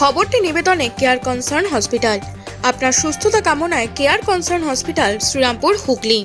খবরটি নিবেদনে care concern hospital আপনার সুস্থতা কামনায় care concern hospital Shrirampur, Hooghly.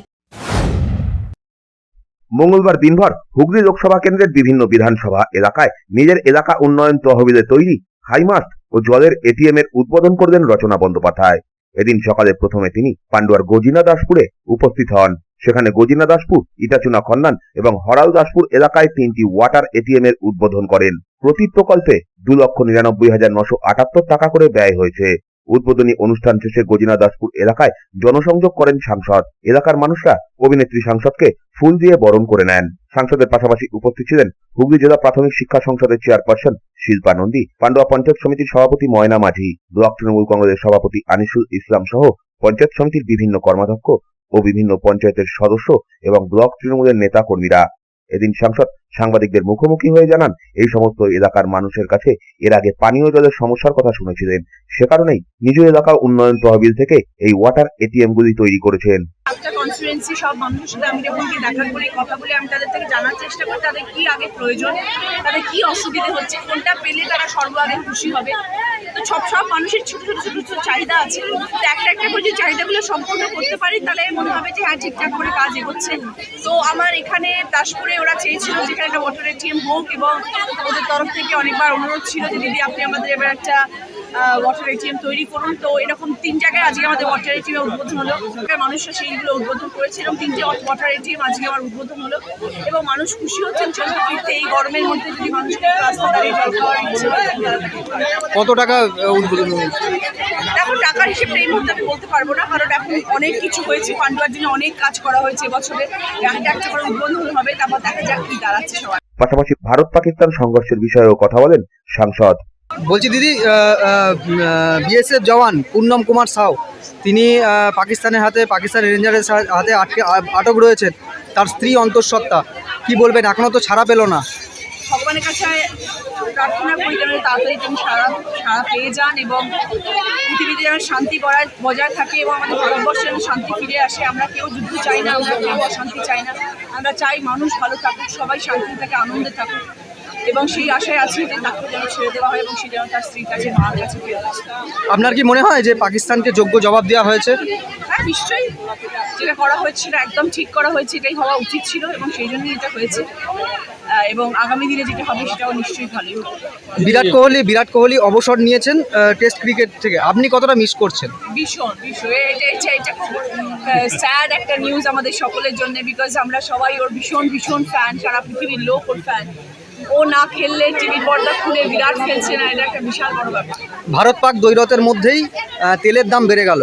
মঙ্গলবার দিনভর হুগলি লোকসভা কেন্দ্রের বিভিন্ন বিধানসভা এলাকায় নিজের এলাকা উন্নয়ন তহবিলে তৈরি হাইমাস্ট ও জলের এটিএম এর উদ্বোধন করলেন রচনা বন্দ্যোপাধ্যায়। এদিন সকালে প্রথমে তিনি পান্ডুয়ার গজিনা দাসপুরে উপস্থিত হন। সেখানে গজিনা দাসপুর, ইটাচুনা খন্নান এবং হরাল দাসপুর এলাকায় তিনটি ওয়াটার এটিএম এর উদ্বোধন করেন। প্রতি প্রকল্পে দু লক্ষ নিরানব্বই হাজার নশো আটাত্তর টাকা করে ব্যয় হয়েছে। উদ্বোধনী অনুষ্ঠান শেষে গজিনা দাসপুর এলাকায় জনসংযোগ করেন সাংসদ। এলাকার মানুষরা অভিনেত্রী সাংসদকে ফুল দিয়ে বরণ করে নেন। সাংসদের পাশাপাশি উপস্থিত ছিলেন হুগলি জেলা প্রাথমিক শিক্ষা সংসদের চেয়ারপারসন শিল্পা নন্দী, পান্ডুয়া পঞ্চায়েত সমিতির সভাপতি ময়না মাঝি, ব্লক তৃণমূল কংগ্রেসের সভাপতি আনিসুল ইসলাম সহ পঞ্চায়েত সমিতির বিভিন্ন কর্মাধ্যক্ষ ও বিভিন্ন পঞ্চায়েতের সদস্য এবং ব্লক তৃণমূলের নেতা কর্মীরা এদিন সাংসদ, সাংবাদিকদের মুখোমুখি হয়ে জানান, এই সমস্ত এলাকার মানুষের কাছে এর আগে পানীয় জলের সমস্যার কথা শুনেছিলেন। সে কারণেই নিজ এলাকা উন্নয়ন তহবিল থেকে এই ওয়াটার এটিএম গুলি তৈরি করেছেন। কনস্টিটুয়েন্সি সব মানুষের সাথে আমি যখন গিয়ে দেখা করি, কথা বলে আমি তাদের থেকে জানার চেষ্টা করি, তাদের কি আগে প্রয়োজন, তাদের কি অসুবিধে হচ্ছে, কোনটা পেলে তারা সর্বাগে খুশি হবে। সব সব মানুষের ছোটো ছোটো ছোট ছোট চাহিদা আছে। তো একটা একটা করে যে চাহিদাগুলো সম্পূর্ণ করতে পারি, তাহলে মনে হবে যে হ্যাঁ ঠিকঠাক করে কাজ এগোচ্ছে। তো আমার এখানে দাসপুরে ওরা চেয়েছিল যেখানে একটা ওয়াটার এটিএম হোক এবং ওদের তরফ থেকে অনেকবার অনুরোধ ছিল যে, দিদি, আপনি আমাদের এবার একটা ওয়াটার এটিএম তৈরি করুন। তো এরকম তিন জায়গায় আজকে আমাদের ওয়াটার এটিএম উদ্বোধন হলো। মানুষরা সেইগুলো উদ্বোধন করেছে এবং তিনটে ওয়াটার এটিএম আজকে আমার উদ্বোধন হলো। এবং মানুষ খুশি হচ্ছেন চলতে ফিরতে। এই গরমের মধ্যে যদি মানুষকে রাস্তা দাঁড়িয়ে জল খাওয়ার ইচ্ছে তাহলে তারা খেতে পারে। কত টাকা উদ্বোধন এখন টাকার হিসেবে এই মুহূর্তে আমি বলতে পারব না কারণ এখন অনেক কিছু হয়েছে। পান্ডুয়ার জন্য অনেক কাজ করা হয়েছে এবছরে। একটা একটা করে উদ্বোধন হবে তারপর দেখা যাক কি দাঁড়াচ্ছে সবাই। পাশাপাশি ভারত পাকিস্তান সংঘর্ষের বিষয়েও কথা বলেন সাংসদ বলছি দিদি বিএসএফ জওয়ান পূর্ণম কুমার সাউ, তিনি পাকিস্তানের হাতে, পাকিস্তান রেঞ্জারের হাতে আটকে আটক রয়েছেন। তার স্ত্রী অন্তঃসত্ত্বা। কি বলবেন? এখনও তো ছাড়া পেল না। ভগবানের কাছে প্রার্থনা করি যেন তাড়াতাড়ি তিনি সারা সারা পেয়ে যান এবং পৃথিবীতে যেন শান্তি বজায় বজায় থাকে এবং আমাদের ভারতবর্ষে যেন শান্তি ফিরে আসে। আমরা কেউ যুদ্ধ চাই না আমরা কেউ অশান্তি চাই না। আমরা চাই মানুষ ভালো থাকুক সবাই শান্তি থাকে আনন্দে থাকুক এবং সেই আশায় আছি যে তাকে যেন ছেড়ে দেওয়া হয় এবং সে যেন তার স্ত্রীর কাছে মার কাছে ফেরত আসে। আপনার কি মনে হয় যে পাকিস্তানকে যোগ্য জবাব দেওয়া হয়েছে? হ্যাঁ নিশ্চয়ই। যেটা করা হয়েছে সেটা একদম ঠিক করা হয়েছে এটাই হওয়া উচিত ছিল এবং সেই জন্যই এটা হয়েছে। এবং আগামী দিনে যেটা হবে সেটাও নিশ্চয়ই ভালোই হবে বিরাট কোহলি বিরাট কোহলি অবসর নিয়েছেন টেস্ট ক্রিকেট থেকে। আপনি কতটা মিস করছেন? ভীষণ ভীষণ। এটা এটা এটা খুব স্যাড একটা নিউজ আমাদের সকলের জন্য বিকজ আমরা সবাই ওর ভীষণ ভীষণ ফ্যান সারা পৃথিবীর লোক ওর ফ্যান ও না খেললে টিভির পর্দা খুলে বিরাট খেলছে না এটা একটা বিশাল বড় ব্যাপার। ভারত পাক দ্বৈরথের মধ্যেই তেলের দাম বেড়ে গেল।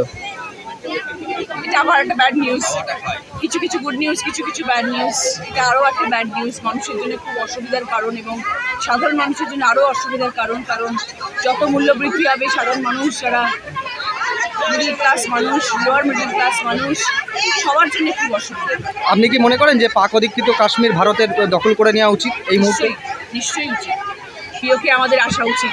আবার একটা ব্যাড নিউজ কিছু কিছু গুড নিউজ কিছু কিছু ব্যাড নিউজ এটা আরও একটা ব্যাড নিউজ মানুষের জন্য খুব অসুবিধার কারণ এবং সাধারণ মানুষের জন্য আরও অসুবিধার কারণ কারণ যত মূল্য বৃদ্ধি হবে সাধারণ মানুষ যারা মিডিল ক্লাস মানুষ লোয়ার মিডিল ক্লাস মানুষ সবার জন্য খুব অসুবিধা। আপনি কি মনে করেন যে পাক অধিকৃত কাশ্মীর ভারতের দখল করে নেওয়া উচিত এই মুহূর্তে? নিশ্চয়ই উচিত। প্রিয়কে আমাদের আসা উচিত।